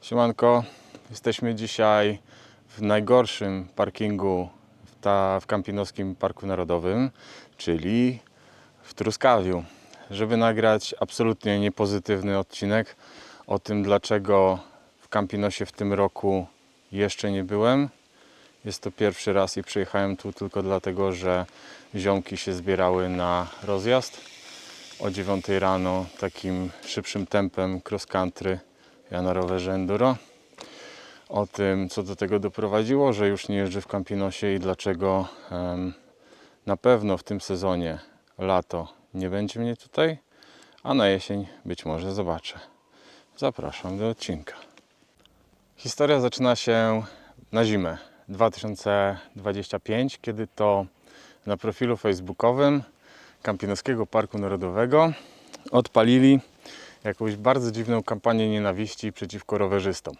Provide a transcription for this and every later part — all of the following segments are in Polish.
Siemanko, jesteśmy dzisiaj w najgorszym parkingu w, ta, w Kampinowskim Parku Narodowym, czyli w Truskawiu, żeby nagrać absolutnie niepozytywny odcinek o tym, dlaczego w Kampinosie w tym roku jeszcze nie byłem. Jest to pierwszy raz i przyjechałem tu tylko dlatego, że ziomki się zbierały na rozjazd o 9 rano takim szybszym tempem cross country, ja na rowerze enduro. O tym, co do tego doprowadziło, że już nie jeżdżę w Campinosie i dlaczego na pewno w tym sezonie lato nie będzie mnie tutaj, a na jesień być może zobaczę. Zapraszam do odcinka. Historia zaczyna się na zimę 2025, kiedy to na profilu facebookowym Kampinoskiego Parku Narodowego odpalili jakąś bardzo dziwną kampanię nienawiści przeciwko rowerzystom.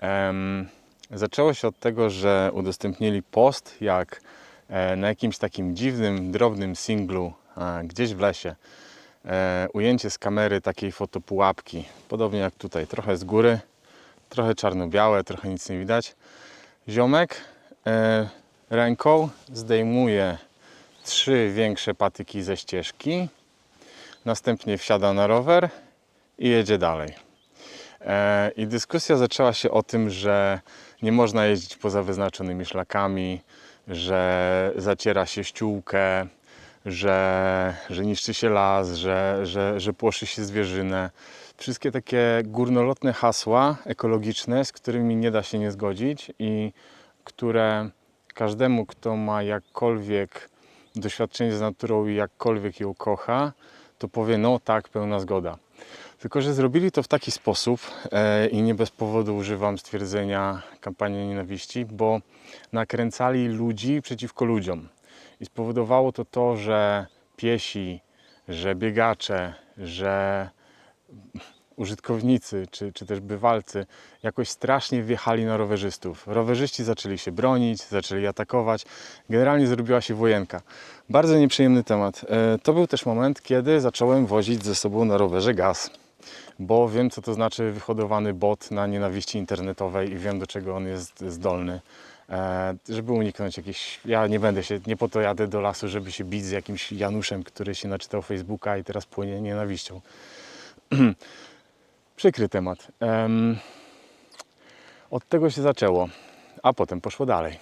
Em, zaczęło się od tego, że udostępnili post, jak e, na jakimś takim dziwnym, drobnym singlu e, gdzieś w lesie e, ujęcie z kamery takiej fotopułapki, podobnie jak tutaj, trochę z góry, trochę czarno-białe, trochę nic nie widać. Ziomek ręką zdejmuje trzy większe patyki ze ścieżki, następnie wsiada na rower i jedzie dalej. E, I dyskusja zaczęła się o tym, że nie można jeździć poza wyznaczonymi szlakami, że zaciera się ściółkę, że, że niszczy się las, że, że, że płoszy się zwierzynę. Wszystkie takie górnolotne hasła ekologiczne, z którymi nie da się nie zgodzić i które każdemu, kto ma jakkolwiek doświadczenie z naturą i jakkolwiek ją kocha, to powie, no tak, pełna zgoda. Tylko, że zrobili to w taki sposób e, i nie bez powodu używam stwierdzenia kampanii nienawiści, bo nakręcali ludzi przeciwko ludziom. I spowodowało to to, że piesi, że biegacze, że użytkownicy czy, czy też bywalcy jakoś strasznie wjechali na rowerzystów. Rowerzyści zaczęli się bronić, zaczęli atakować. Generalnie zrobiła się wojenka. Bardzo nieprzyjemny temat. E, To był też moment, kiedy zacząłem wozić ze sobą na rowerze gaz. Bo wiem, co to znaczy wyhodowany bot na nienawiści internetowej i wiem, do czego on jest zdolny. E, żeby uniknąć jakichś. Ja nie będę się, nie po to jadę do lasu, żeby się bić z jakimś Januszem, który się naczytał Facebooka i teraz płynie nienawiścią. Przykry temat. Em, od tego się zaczęło, a potem poszło dalej.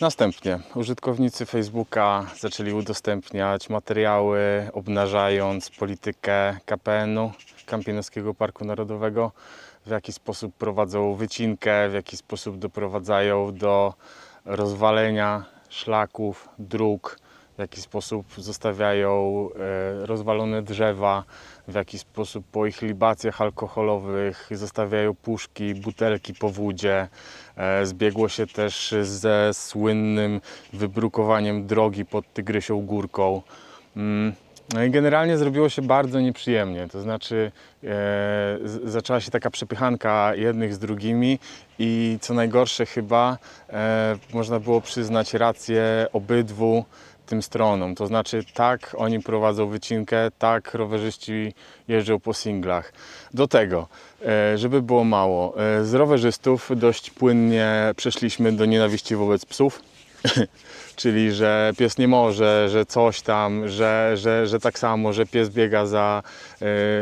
Następnie użytkownicy Facebooka zaczęli udostępniać materiały, obnażając politykę KPN-u, Kampinoskiego Parku Narodowego, w jaki sposób prowadzą wycinkę, w jaki sposób doprowadzają do rozwalenia szlaków, dróg, w jaki sposób zostawiają e, rozwalone drzewa, w jaki sposób po ich libacjach alkoholowych zostawiają puszki, butelki po wódzie. E, Zbiegło się też ze słynnym wybrukowaniem drogi pod Tygrysią Górką. No i generalnie zrobiło się bardzo nieprzyjemnie, to znaczy e, zaczęła się taka przepychanka jednych z drugimi i co najgorsze chyba e, można było przyznać rację obydwu tym stronom. To znaczy tak oni prowadzą wycinkę, tak rowerzyści jeżdżą po singlach. Do tego, e, żeby było mało, e, z rowerzystów dość płynnie przeszliśmy do nienawiści wobec psów. Czyli, że pies nie może, że coś tam, że, że, że tak samo, że pies biega za,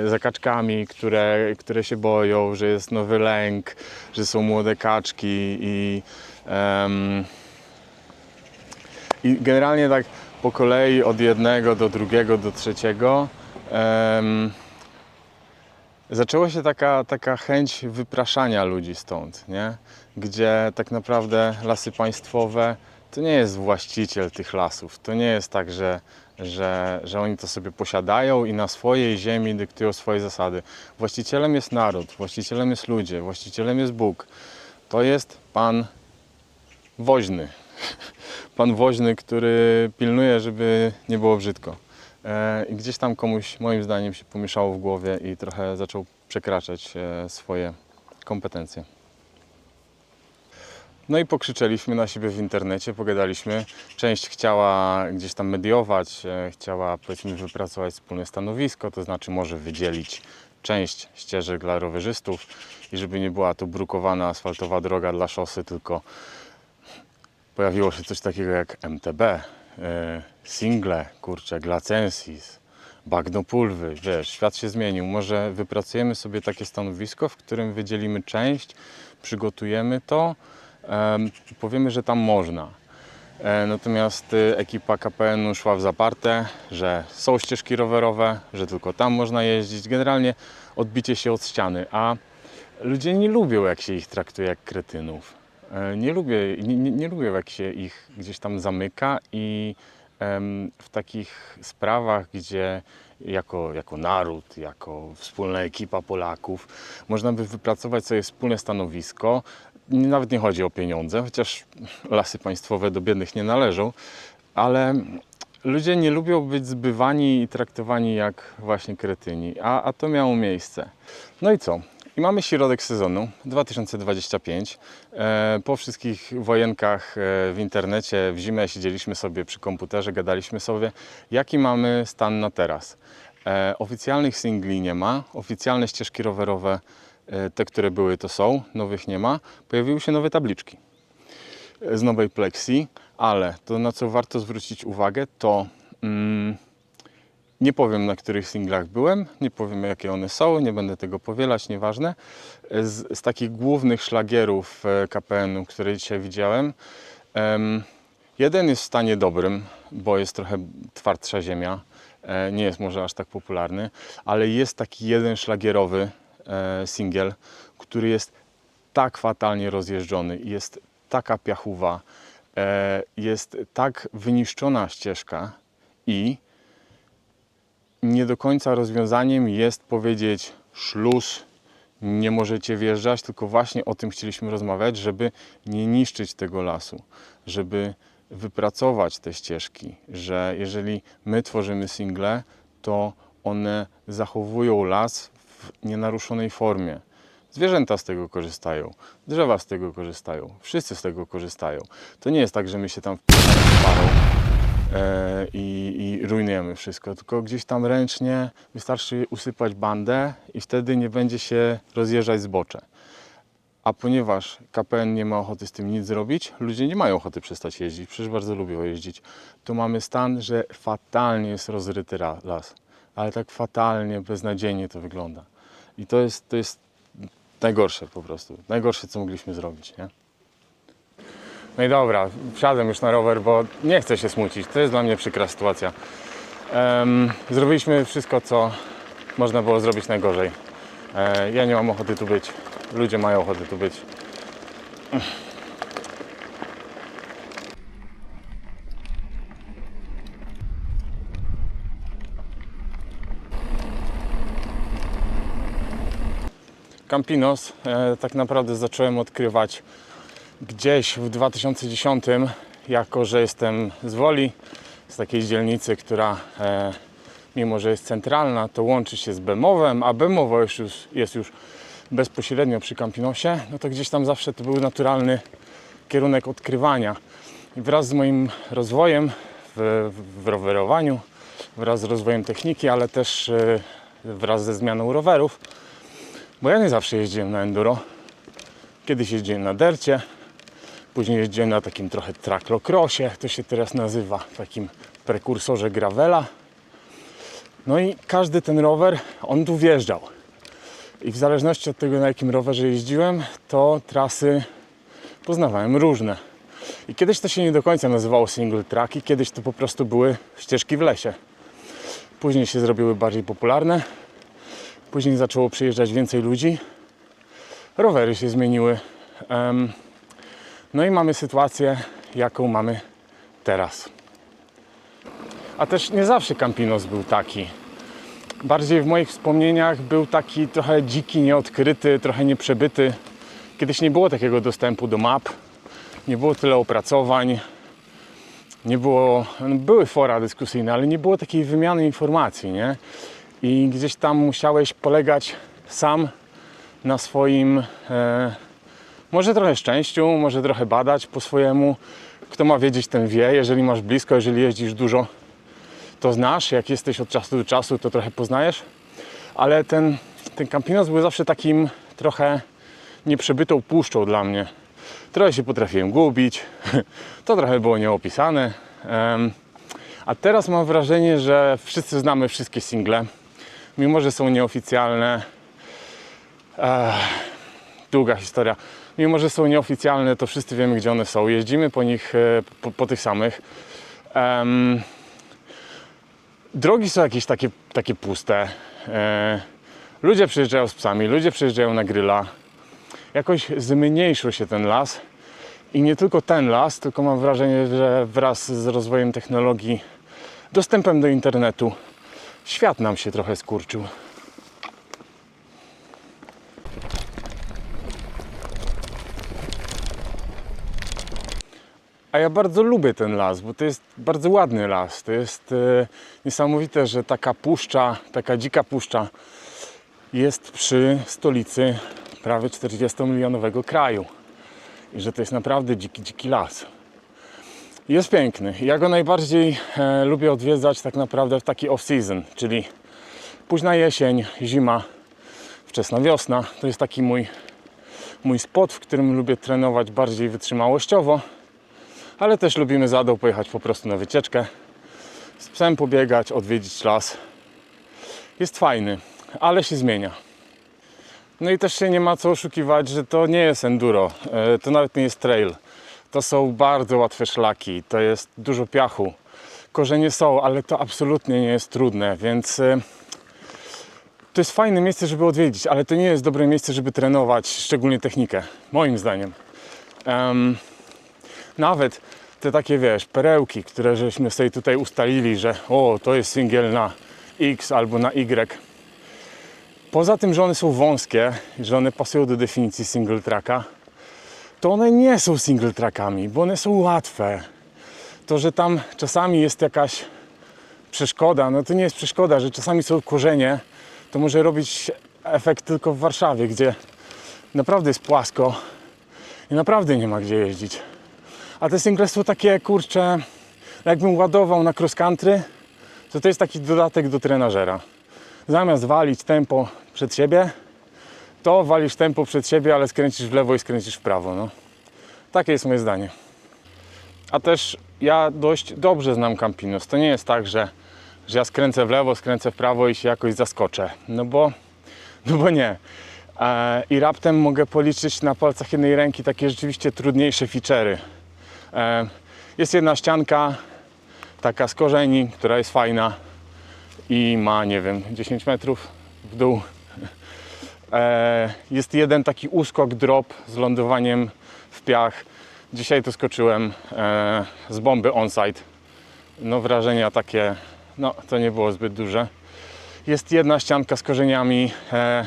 e, za kaczkami, które, które się boją, że jest nowy lęk, że są młode kaczki i, i generalnie tak po kolei od jednego do drugiego do trzeciego em, zaczęła się taka, taka chęć wypraszania ludzi stąd, nie? gdzie tak naprawdę lasy państwowe to nie jest właściciel tych lasów. To nie jest tak, że, że, że oni to sobie posiadają i na swojej ziemi dyktują swoje zasady. Właścicielem jest naród, właścicielem jest ludzie, właścicielem jest Bóg. To jest Pan woźny. Pan woźny, który pilnuje, żeby nie było brzydko. E, I gdzieś tam komuś, moim zdaniem, się pomieszało w głowie i trochę zaczął przekraczać e, swoje kompetencje. No i pokrzyczeliśmy na siebie w internecie, pogadaliśmy. Część chciała gdzieś tam mediować, e, chciała powiedzmy wypracować wspólne stanowisko, to znaczy może wydzielić część ścieżek dla rowerzystów i żeby nie była to brukowana asfaltowa droga dla szosy, tylko pojawiło się coś takiego jak MTB, e, single, kurczę, glacensis, bagnopulwy, wiesz, świat się zmienił. Może wypracujemy sobie takie stanowisko, w którym wydzielimy część, przygotujemy to, powiemy, że tam można. E, Natomiast y, ekipa KPN-u szła w zaparte, że są ścieżki rowerowe, że tylko tam można jeździć. Generalnie odbicie się od ściany, a ludzie nie lubią, jak się ich traktuje jak kretynów. E, Nie lubię, nie, nie, nie lubią, jak się ich gdzieś tam zamyka i w takich sprawach, gdzie jako, jako naród, jako wspólna ekipa Polaków można by wypracować sobie wspólne stanowisko. Nawet nie chodzi o pieniądze, chociaż lasy państwowe do biednych nie należą, ale ludzie nie lubią być zbywani i traktowani jak właśnie kretyni, a, a to miało miejsce. No i co? I mamy środek sezonu 2025. E, po wszystkich wojenkach e, w internecie w zimę siedzieliśmy sobie przy komputerze, gadaliśmy sobie, jaki mamy stan na teraz. E, oficjalnych singli nie ma, oficjalne ścieżki rowerowe, te, które były, to są, nowych nie ma. Pojawiły się nowe tabliczki e, z nowej Plexi, ale to na co warto zwrócić uwagę, to mm, nie powiem na których singlach byłem, nie powiem jakie one są, nie będę tego powielać, nieważne. Z, z takich głównych szlagierów e, KPN-u, które dzisiaj widziałem, em, jeden jest w stanie dobrym, bo jest trochę twardsza ziemia, e, nie jest może aż tak popularny, ale jest taki jeden szlagierowy e, singiel, który jest tak fatalnie rozjeżdżony, jest taka piachuwa, e, jest tak wyniszczona ścieżka i nie do końca rozwiązaniem jest powiedzieć szluz, nie możecie wjeżdżać, tylko właśnie o tym chcieliśmy rozmawiać, żeby nie niszczyć tego lasu, żeby wypracować te ścieżki, że jeżeli my tworzymy single, to one zachowują las w nienaruszonej formie. Zwierzęta z tego korzystają, drzewa z tego korzystają, wszyscy z tego korzystają. To nie jest tak, że my się tam parą e, i, i rujnujemy wszystko, tylko gdzieś tam ręcznie wystarczy usypać bandę i wtedy nie będzie się rozjeżdżać zbocze. A ponieważ KPN nie ma ochoty z tym nic zrobić, ludzie nie mają ochoty przestać jeździć, przecież bardzo lubią jeździć, to mamy stan, że fatalnie jest rozryty las. Ale tak fatalnie, beznadziejnie to wygląda. I to jest, to jest najgorsze po prostu. Najgorsze, co mogliśmy zrobić, nie? No i dobra, wsiadłem już na rower, bo nie chcę się smucić. To jest dla mnie przykra sytuacja. Em, zrobiliśmy wszystko, co można było zrobić najgorzej. E, ja nie mam ochoty tu być. Ludzie mają ochotę tu być. Campinos e, tak naprawdę zacząłem odkrywać gdzieś w 2010, jako że jestem z Woli, z takiej dzielnicy, która e, mimo, że jest centralna, to łączy się z Bemowem, a Bemowo już, już, jest już bezpośrednio przy Campinosie, no to gdzieś tam zawsze to był naturalny kierunek odkrywania. I wraz z moim rozwojem w, w rowerowaniu, wraz z rozwojem techniki, ale też e, wraz ze zmianą rowerów, bo ja nie zawsze jeździłem na enduro. Kiedyś jeździłem na dercie, później jeździłem na takim trochę traklocrossie, to się teraz nazywa, takim prekursorze gravela. No i każdy ten rower, on tu wjeżdżał. I w zależności od tego, na jakim rowerze jeździłem, to trasy poznawałem różne. I kiedyś to się nie do końca nazywało single track i kiedyś to po prostu były ścieżki w lesie. Później się zrobiły bardziej popularne. Później zaczęło przyjeżdżać więcej ludzi. Rowery się zmieniły. No i mamy sytuację, jaką mamy teraz. A też nie zawsze Campinos był taki. Bardziej w moich wspomnieniach był taki trochę dziki, nieodkryty, trochę nieprzebyty. Kiedyś nie było takiego dostępu do map, nie było tyle opracowań, nie było, no były fora dyskusyjne, ale nie było takiej wymiany informacji, nie? I gdzieś tam musiałeś polegać sam na swoim, e, może trochę szczęściu, może trochę badać po swojemu. Kto ma wiedzieć, ten wie. Jeżeli masz blisko, jeżeli jeździsz dużo, to znasz. Jak jesteś od czasu do czasu, to trochę poznajesz. Ale ten ten Campinos był zawsze takim trochę nieprzebytą puszczą dla mnie. Trochę się potrafiłem gubić, to trochę było nieopisane. A teraz mam wrażenie, że wszyscy znamy wszystkie single, mimo że są nieoficjalne. Ech, długa historia. Mimo, że są nieoficjalne, to wszyscy wiemy, gdzie one są. Jeździmy po nich, e, po, po tych samych. Drogi są jakieś takie, takie puste. E, ludzie przyjeżdżają z psami, ludzie przyjeżdżają na gryla. Jakoś zmniejszył się ten las. I nie tylko ten las, tylko mam wrażenie, że wraz z rozwojem technologii, dostępem do internetu, świat nam się trochę skurczył. A ja bardzo lubię ten las, bo to jest bardzo ładny las. To jest e, niesamowite, że taka puszcza, taka dzika puszcza jest przy stolicy prawie 40-milionowego kraju. I że to jest naprawdę dziki, dziki las. Jest piękny. Ja go najbardziej e, lubię odwiedzać tak naprawdę w taki off-season, czyli późna jesień, zima, wczesna wiosna. To jest taki mój, mój spot, w którym lubię trenować bardziej wytrzymałościowo ale też lubimy za dół pojechać po prostu na wycieczkę, z psem pobiegać, odwiedzić las. Jest fajny, ale się zmienia. No i też się nie ma co oszukiwać, że to nie jest enduro, e, to nawet nie jest trail. To są bardzo łatwe szlaki, to jest dużo piachu. Korzenie są, ale to absolutnie nie jest trudne, więc e, to jest fajne miejsce, żeby odwiedzić, ale to nie jest dobre miejsce, żeby trenować, szczególnie technikę, moim zdaniem. Em, nawet te takie, wiesz, perełki, które żeśmy sobie tutaj ustalili, że o, to jest singiel na X albo na Y. Poza tym, że one są wąskie, że one pasują do definicji single tracka, to one nie są single trackami, bo one są łatwe. To, że tam czasami jest jakaś przeszkoda, no to nie jest przeszkoda, że czasami są korzenie, to może robić efekt tylko w Warszawie, gdzie naprawdę jest płasko i naprawdę nie ma gdzie jeździć. A te single są takie, kurcze, jakbym ładował na cross country, to to jest taki dodatek do trenażera. Zamiast walić tempo przed siebie, to walisz tempo przed siebie, ale skręcisz w lewo i skręcisz w prawo. No. Takie jest moje zdanie. A też ja dość dobrze znam Campinos. To nie jest tak, że, że ja skręcę w lewo, skręcę w prawo i się jakoś zaskoczę. No bo, no bo nie. E, I raptem mogę policzyć na palcach jednej ręki takie rzeczywiście trudniejsze feature'y. E, Jest jedna ścianka, taka z korzeni, która jest fajna i ma, nie wiem, 10 metrów w dół. E, Jest jeden taki uskok drop z lądowaniem w piach. Dzisiaj to skoczyłem e, z bomby onside. No wrażenia takie, no to nie było zbyt duże. Jest jedna ścianka z korzeniami e,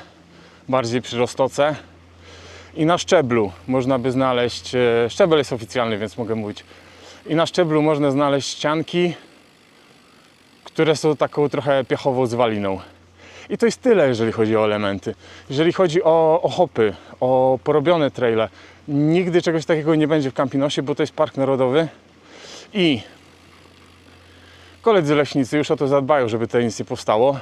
bardziej przy roztoce. I na szczeblu można by znaleźć, szczebel jest oficjalny, więc mogę mówić. I na szczeblu można znaleźć ścianki, które są taką trochę piachową zwaliną. I to jest tyle, jeżeli chodzi o elementy. Jeżeli chodzi o, o hopy, o porobione traile, nigdy czegoś takiego nie będzie w Campinosie, bo to jest park narodowy. I koledzy leśnicy już o to zadbają, żeby tutaj nic nie powstało.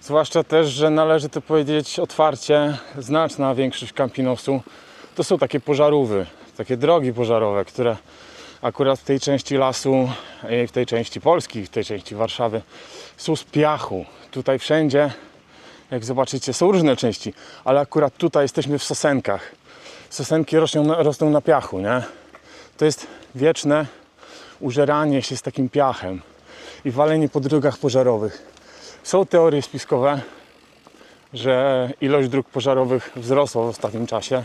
Zwłaszcza też, że należy to powiedzieć otwarcie, znaczna większość Campinosu to są takie pożarówy, takie drogi pożarowe, które akurat w tej części lasu, i w tej części Polski, w tej części Warszawy z piachu. Tutaj wszędzie, jak zobaczycie, są różne części, ale akurat tutaj jesteśmy w sosenkach. Sosenki rosną rosną na piachu, nie? To jest wieczne użeranie się z takim piachem i walenie po drogach pożarowych. Są teorie spiskowe, że ilość dróg pożarowych wzrosła w ostatnim czasie,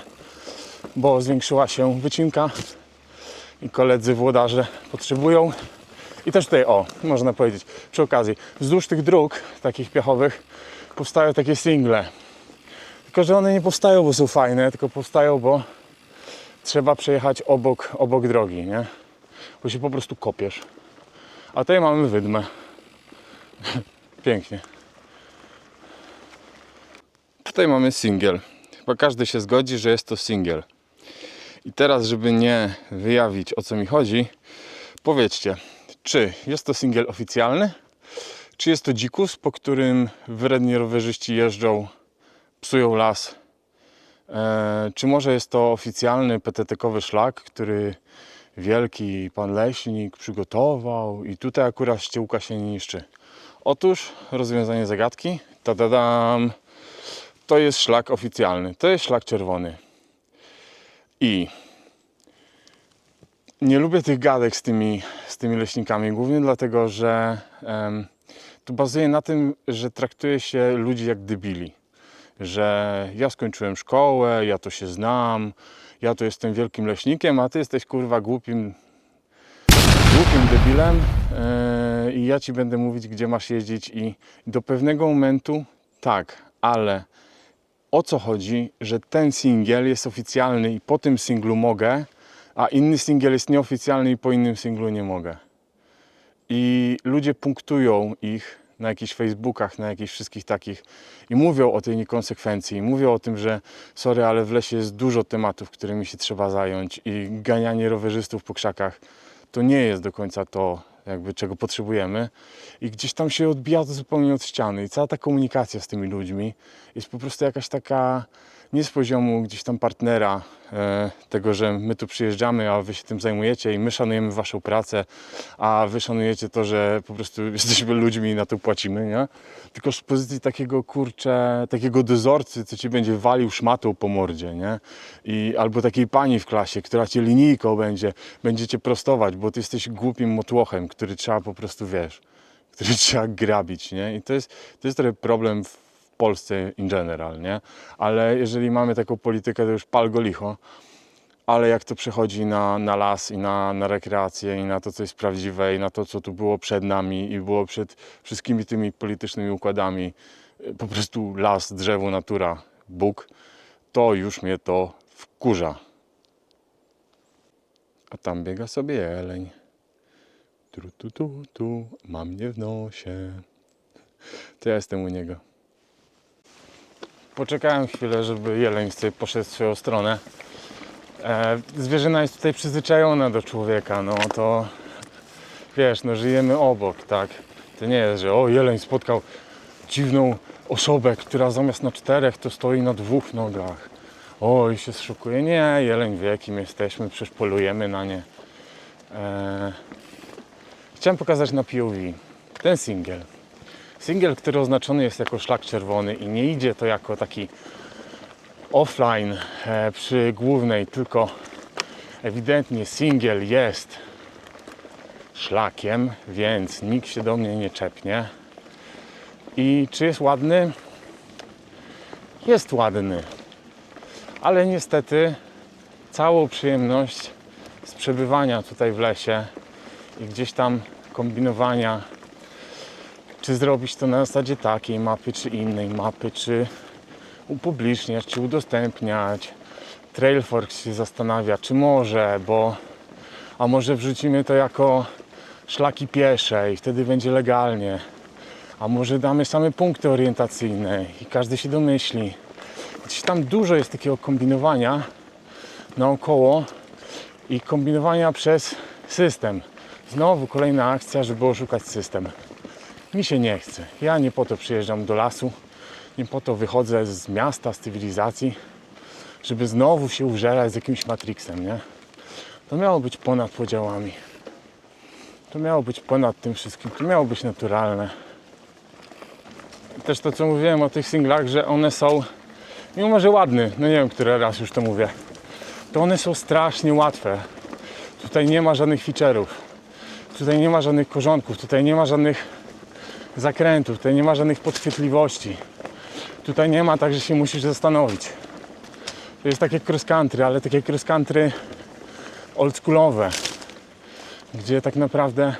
bo zwiększyła się wycinka i koledzy włodarze potrzebują. I też tutaj, o, można powiedzieć, przy okazji, wzdłuż tych dróg takich piachowych powstają takie single. Tylko, że one nie powstają, bo są fajne, tylko powstają, bo trzeba przejechać obok, obok drogi, nie? Bo się po prostu kopiesz. A tutaj mamy wydmę. Pięknie. Tutaj mamy singiel. Chyba każdy się zgodzi, że jest to singiel. I teraz, żeby nie wyjawić o co mi chodzi, powiedzcie, czy jest to singiel oficjalny, czy jest to dzikus, po którym wredni rowerzyści jeżdżą psują las. E, czy może jest to oficjalny PTT-kowy szlak, który wielki pan leśnik przygotował i tutaj akurat ściółka się nie niszczy? Otóż rozwiązanie zagadki. Tadadam. To jest szlak oficjalny. To jest szlak czerwony. I nie lubię tych gadek z tymi, z tymi leśnikami, głównie dlatego, że em, to bazuje na tym, że traktuje się ludzi jak debili. Że ja skończyłem szkołę, ja to się znam, ja to jestem wielkim leśnikiem, a ty jesteś kurwa głupim, głupim debilem e, i ja ci będę mówić, gdzie masz jeździć i do pewnego momentu tak, ale o co chodzi, że ten singiel jest oficjalny i po tym singlu mogę, a inny singiel jest nieoficjalny i po innym singlu nie mogę. I ludzie punktują ich na jakichś Facebookach, na jakichś wszystkich takich i mówią o tej niekonsekwencji, mówią o tym, że sorry, ale w lesie jest dużo tematów, którymi się trzeba zająć i ganianie rowerzystów po krzakach to nie jest do końca to, jakby czego potrzebujemy. I gdzieś tam się odbija to zupełnie od ściany. I cała ta komunikacja z tymi ludźmi jest po prostu jakaś taka nie z poziomu gdzieś tam partnera e, tego, że my tu przyjeżdżamy, a wy się tym zajmujecie i my szanujemy waszą pracę, a wy szanujecie to, że po prostu jesteśmy ludźmi i na to płacimy, nie? Tylko z pozycji takiego kurcze, takiego dozorcy, co ci będzie walił szmatą po mordzie, nie? I albo takiej pani w klasie, która cię linijką będzie, będzie cię prostować, bo ty jesteś głupim motłochem, który trzeba po prostu, wiesz, który trzeba grabić, nie? I to jest, to jest trochę problem w Polsce in general, nie? Ale jeżeli mamy taką politykę, to już pal go licho. Ale jak to przechodzi na, na las i na, na rekreację i na to, co jest prawdziwe i na to, co tu było przed nami i było przed wszystkimi tymi politycznymi układami, y, po prostu las, drzewo, natura, Bóg, to już mnie to wkurza. A tam biega sobie jeleń. Tu, tu, tu, tu, mam mnie w nosie. To ja jestem u niego. Poczekałem chwilę, żeby jeleń sobie poszedł w swoją stronę. E, zwierzyna jest tutaj przyzwyczajona do człowieka, no to wiesz, no żyjemy obok, tak? To nie jest, że o, jeleń spotkał dziwną osobę, która zamiast na czterech to stoi na dwóch nogach. O, i się szokuje. Nie, jeleń wie, kim jesteśmy, przecież polujemy na nie. E, chciałem pokazać na POV ten singiel. Singiel, który oznaczony jest jako szlak czerwony i nie idzie to jako taki offline e, przy głównej, tylko ewidentnie singiel jest szlakiem, więc nikt się do mnie nie czepnie. I czy jest ładny? Jest ładny, ale niestety całą przyjemność z przebywania tutaj w lesie i gdzieś tam kombinowania czy zrobić to na zasadzie takiej mapy, czy innej mapy, czy upubliczniać, czy udostępniać. Trailforks się zastanawia, czy może, bo a może wrzucimy to jako szlaki piesze i wtedy będzie legalnie. A może damy same punkty orientacyjne i każdy się domyśli. Gdzieś tam dużo jest takiego kombinowania naokoło i kombinowania przez system. Znowu kolejna akcja, żeby oszukać system. Mi się nie chce. Ja nie po to przyjeżdżam do lasu, nie po to wychodzę z miasta, z cywilizacji, żeby znowu się użerać z jakimś Matrixem, nie? To miało być ponad podziałami. To miało być ponad tym wszystkim. To miało być naturalne. Też to, co mówiłem o tych singlach, że one są, mimo że ładny, no nie wiem, który raz już to mówię, to one są strasznie łatwe. Tutaj nie ma żadnych feature'ów. Tutaj nie ma żadnych korzonków. Tutaj nie ma żadnych zakrętów, tutaj nie ma żadnych podchwytliwości. Tutaj nie ma tak, że się musisz zastanowić. To jest takie cross country, ale takie cross country oldschoolowe, gdzie tak naprawdę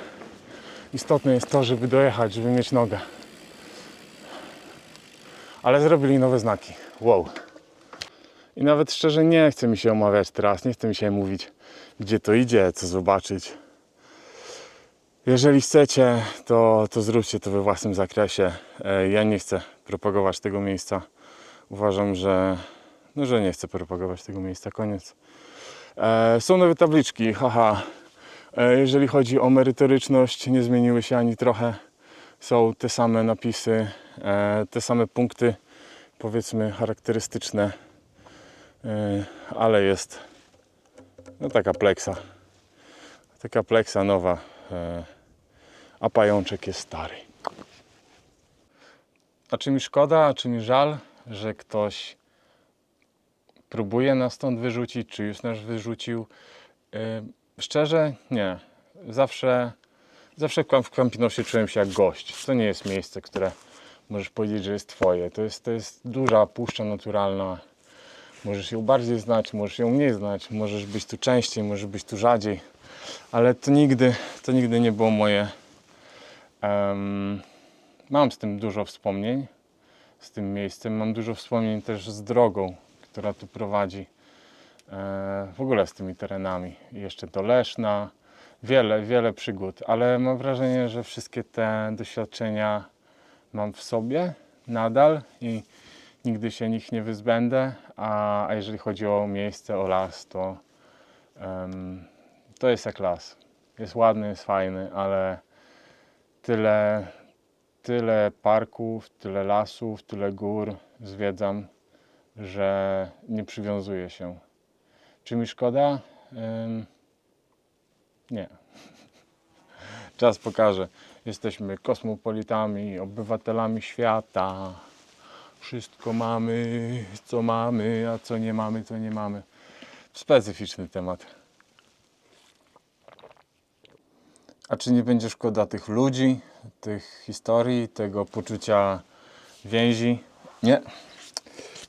istotne jest to, żeby dojechać, żeby mieć nogę. Ale zrobili nowe znaki. Wow. I nawet szczerze nie chce mi się omawiać teraz, nie chce mi się mówić, gdzie to idzie, co zobaczyć. Jeżeli chcecie, to, to zróbcie to we własnym zakresie. E, Ja nie chcę propagować tego miejsca. Uważam, że, no, że nie chcę propagować tego miejsca. Koniec. E, Są nowe tabliczki, haha. E, Jeżeli chodzi o merytoryczność, nie zmieniły się ani trochę. Są te same napisy, te same punkty, powiedzmy charakterystyczne, ale jest no taka pleksa. Taka pleksa nowa, a pajączek jest stary. A czy mi szkoda, a czy mi żal, że ktoś próbuje nas stąd wyrzucić, czy już nas wyrzucił? Yy, szczerze, nie. Zawsze, zawsze w Campinosie czułem się jak gość. To nie jest miejsce, które możesz powiedzieć, że jest twoje. To jest, to jest duża puszcza naturalna. Możesz ją bardziej znać, możesz ją mniej znać, możesz być tu częściej, możesz być tu rzadziej. Ale to nigdy, to nigdy nie było moje. Em, mam z tym dużo wspomnień, z tym miejscem. Mam dużo wspomnień też z drogą, która tu prowadzi. E, w ogóle z tymi terenami. Jeszcze do Leszna. Wiele, wiele przygód, ale mam wrażenie, że wszystkie te doświadczenia mam w sobie nadal i nigdy się nich nie wyzbędę. A, a jeżeli chodzi o miejsce, o las, to em, to jest jak las. Jest ładny, jest fajny, ale tyle, tyle parków, tyle lasów, tyle gór zwiedzam, że nie przywiązuję się. Czy mi szkoda? Ym, nie. Czas pokaże. Jesteśmy kosmopolitami, obywatelami świata. Wszystko mamy, co mamy, a co nie mamy, to nie mamy. Specyficzny temat. A czy nie będzie szkoda tych ludzi, tych historii, tego poczucia więzi? Nie.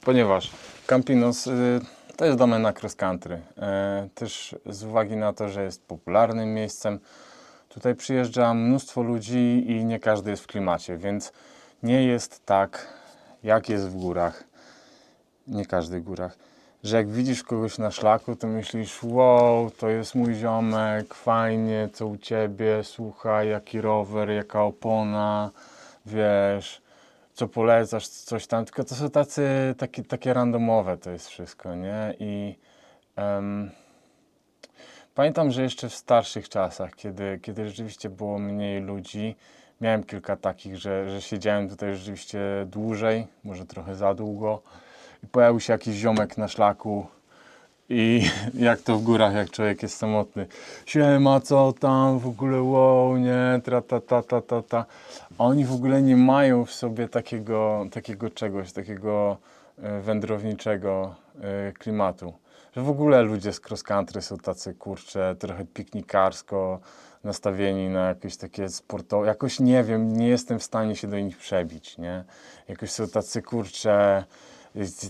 Ponieważ Campinos y, to jest domena cross country. E, Też z uwagi na to, że jest popularnym miejscem, tutaj przyjeżdża mnóstwo ludzi i nie każdy jest w klimacie, więc nie jest tak, jak jest w górach. Nie każdy w górach. Że jak widzisz kogoś na szlaku, to myślisz, wow, to jest mój ziomek, fajnie, co u ciebie, słuchaj, jaki rower, jaka opona, wiesz, co polecasz, coś tam, tylko to są tacy, takie, takie randomowe to jest wszystko, nie? I em, pamiętam, że jeszcze w starszych czasach, kiedy, kiedy rzeczywiście było mniej ludzi, miałem kilka takich, że, że siedziałem tutaj rzeczywiście dłużej, może trochę za długo i pojawił się jakiś ziomek na szlaku i jak to w górach, jak człowiek jest samotny. Siema, co tam, w ogóle wow, nie, tra ta ta ta ta ta. A oni w ogóle nie mają w sobie takiego, takiego czegoś, takiego e, wędrowniczego e, klimatu. Że w ogóle ludzie z cross country są tacy, kurcze, trochę piknikarsko nastawieni na jakieś takie sportowe, jakoś nie wiem, nie jestem w stanie się do nich przebić, nie? Jakoś są tacy, kurcze,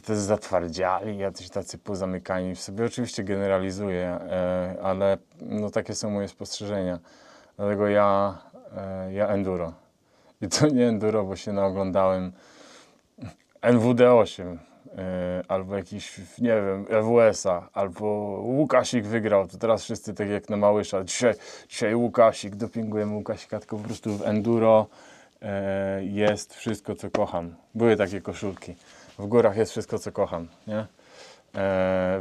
też zatwardziali, jacyś tacy pozamykani w sobie. Oczywiście generalizuję, e, ale no takie są moje spostrzeżenia. Dlatego ja, e, ja enduro. I to nie enduro, bo się naoglądałem NWD8 e, albo jakiś, nie wiem, EWS-a, albo Łukasik wygrał, to teraz wszyscy tak jak na Małysza, dzisiaj, dzisiaj Łukasik, dopingujemy Łukasika, tylko po prostu w enduro jest wszystko, co kocham. Były takie koszulki. W górach jest wszystko, co kocham, nie? E,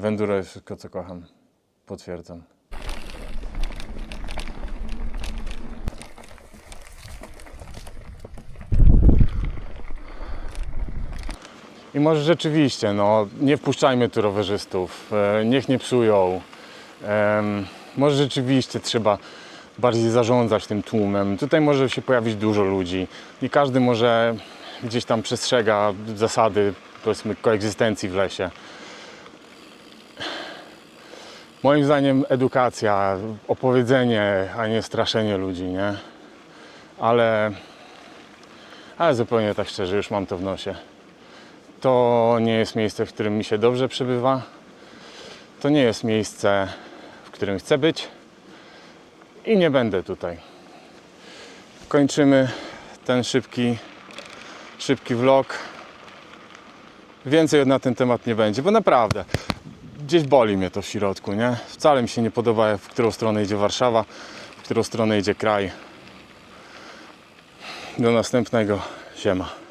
w enduro jest wszystko, co kocham. Potwierdzam. I może rzeczywiście, no, nie wpuszczajmy tu rowerzystów, e, niech nie psują. Em, może rzeczywiście trzeba bardziej zarządzać tym tłumem. Tutaj może się pojawić dużo ludzi. Nie każdy może gdzieś tam przestrzega zasady, powiedzmy, koegzystencji w lesie. Moim zdaniem edukacja, opowiedzenie, a nie straszenie ludzi, nie? Ale, ale zupełnie tak szczerze, już mam to w nosie. To nie jest miejsce, w którym mi się dobrze przebywa. To nie jest miejsce, w którym chcę być. I nie będę tutaj. Kończymy ten szybki, szybki vlog. Więcej na ten temat nie będzie, bo naprawdę gdzieś boli mnie to w środku, nie? Wcale mi się nie podoba, w którą stronę idzie Warszawa, w którą stronę idzie kraj. Do następnego. Siema.